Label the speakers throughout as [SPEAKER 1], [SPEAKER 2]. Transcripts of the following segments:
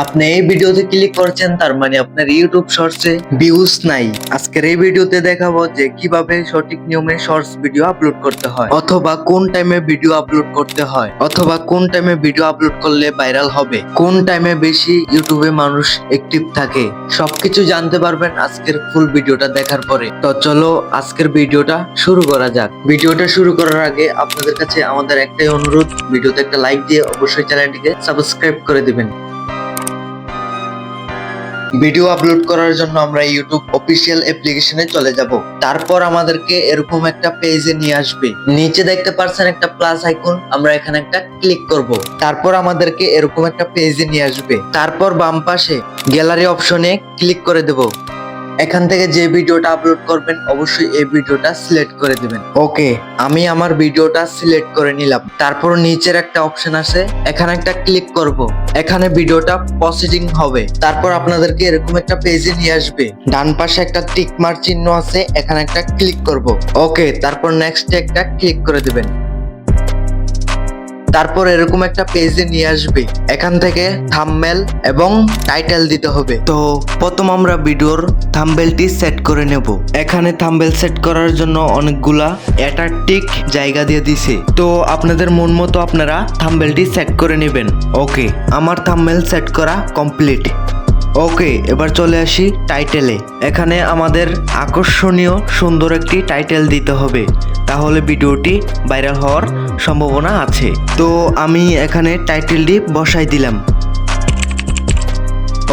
[SPEAKER 1] আপনি এই ভিডিওতে ক্লিক করছেন, তার মানে আপনার ইউটিউব শর্টসে ভিউজ নাই। আজকের এই ভিডিওতে দেখাবো যে কীভাবে সঠিক নিয়মে শর্টস ভিডিও আপলোড করতে হয়, অথবা কোন টাইমে ভিডিও আপলোড করতে হয়, অথবা কোন টাইমে ভিডিও আপলোড করলে ভাইরাল হবে, কোন টাইমে বেশি ইউটিউবে মানুষ অ্যাক্টিভ থাকে, সবকিছু জানতে পারবেন আজকের ফুল ভিডিওটা দেখার পরে। তো চলো আজকের ভিডিওটা শুরু করা যাক। ভিডিওটা শুরু করার আগে আপনাদের কাছে আমাদের একটাই অনুরোধ, ভিডিওতে একটা লাইক দিয়ে অবশ্যই চ্যানেলটিকে সাবস্ক্রাইব করে দিবেন। ভিডিও আপলোড করার জন্য আমরা ইউটিউব অফিসিয়াল অ্যাপ্লিকেশনে চলে যাব। তারপর আমাদেরকে এরকম একটা পেজে নিয়ে আসবে। নিচে দেখতে পাচ্ছেন একটা প্লাস আইকন আমরা এখানে একটা ক্লিক করব। তারপর আমাদেরকে এরকম একটা পেজে নিয়ে আসবে। তারপর বাম পাশে গ্যালারি অপশনে ক্লিক করে দেব। এখান থেকে যে ভিডিওটা আপলোড করবেন, অবশ্যই এই ভিডিওটা সিলেক্ট করে দিবেন। ওকে আমি আমার ভিডিওটা সিলেক্ট করে নিলাম। তারপর নিচের একটা অপশন আছে, এখানে একটা ক্লিক করব। এখানে ভিডিওটা প্রসিডিং হবে। তারপর আপনাদেরকে এরকম একটা পেজে নিয়ে আসবে। ডান পাশে একটা টিক মার্ক চিহ্ন আছে, এখানে একটা ক্লিক করব। ওকে তারপর নেক্সট একটা ক্লিক করে দিবেন। তারপর এরকম একটা পেজে নিয়ে আসবে। এখান থেকে থাম্বনেল এবং টাইটেল দিতে হবে। তো প্রথম আমরা ভিডিওর থাম্বেলটি সেট করে নেব। এখানে থাম্বেল সেট করার জন্য অনেকগুলা অ্যাট্রাকটিক জায়গা দিয়ে দিছে। তো আপনাদের মন মতো আপনারা থাম্বেলটি সেট করে নেবেন। ওকে, আমার থাম্বেল সেট করা কমপ্লিট ওকে, এবার চলে আসি টাইটেলে এখানে আমাদের আকর্ষণীয় সুন্দর একটি টাইটেল দিতে হবে। তাহলে ভিডিওটি ভাইরাল হওয়ার সম্ভাবনা আছে। তো আমি এখানে টাইটেলটি বসাই দিলাম।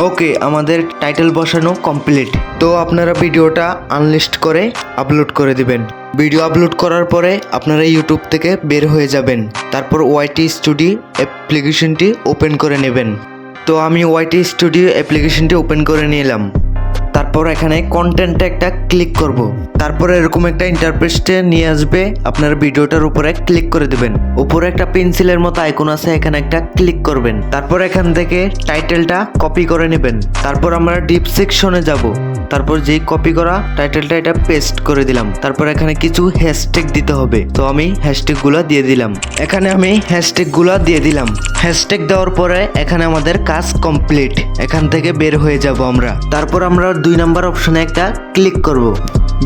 [SPEAKER 1] ওকে, আমাদের টাইটেল বসানো কমপ্লিট তো আপনারা ভিডিওটা আনলিস্ট করে আপলোড করে দিবেন। ভিডিও আপলোড করার পরে আপনারা ইউটিউব থেকে বের হয়ে যাবেন। তারপর ওয়াইটি স্টুডিও অ্যাপ্লিকেশনটি ওপেন করে নেবেন। তো আমি ওয়াইটি স্টুডিও অ্যাপ্লিকেশনটি ওপেন করে নিলাম। তারপর এখানে কন্টেন্টে একটা ক্লিক করব। তারপরে এরকম একটা ইন্টারপ্রেসটে নিয়ে আসবে, আপনার ভিডিওটার উপরে ক্লিক করে দেবেন। উপরে একটা পেন্সিলের মতো আইকন আছে, এখানে একটা ক্লিক করবেন। তারপর এখান থেকে টাইটেলটা কপি করে নেবেন। তারপর আমরা ডিপ সেকশনে যাব। তারপর যেই কপি করা টাইটেলটা এটা পেস্ট করে দিলাম। তারপর এখানে কিছু হ্যাশট্যাগ দিতে হবে। তো আমি হ্যাশট্যাগুলো দিয়ে দিলাম। এখানে আমি হ্যাশট্যাগুলো দিয়ে দিলাম। হ্যাশট্যাগ দেওয়ার পরে এখানে আমাদের কাজ কমপ্লিট এখান থেকে বের হয়ে যাব আমরা। তারপর আমরা দুই নাম্বার অপশনে একটা ক্লিক করব।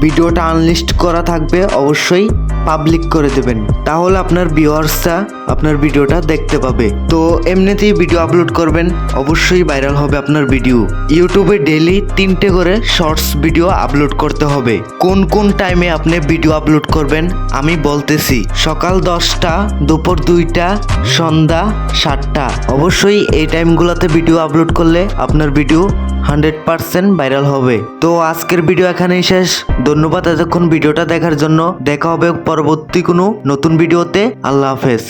[SPEAKER 1] ভিডিওটা আনলিস্ট করা থাকবে, অবশ্যই পাবলিক করে দেবেন। তাহলে আপনার ভিউয়ার্সরা আপনার ভিডিওটা দেখতে পাবে। তো এমনিতেই ভিডিও আপলোড করবেন, অবশ্যই ভাইরাল হবে আপনার ভিডিও ইউটিউবে ডেলি তিনটে করে শর্টস ভিডিও আপলোড করতে হবে। কোন কোন টাইমে আপনি ভিডিও আপলোড করবেন, আমি বলতেছি, সকাল দশটা, দুপুর দুইটা, সন্ধ্যা সাতটা। অবশ্যই এই টাইমগুলোতে ভিডিও আপলোড করলে আপনার ভিডিও হান্ড্রেড পার্সেন্ট ভাইরাল হবে। তো আজকের ভিডিও এখানেই শেষ। ধন্যবাদ এতক্ষণ ভিডিওটা দেখার জন্য। দেখা হবে পরবর্তী কোনো নতুন ভিডিওতে। আল্লাহ হাফেজ।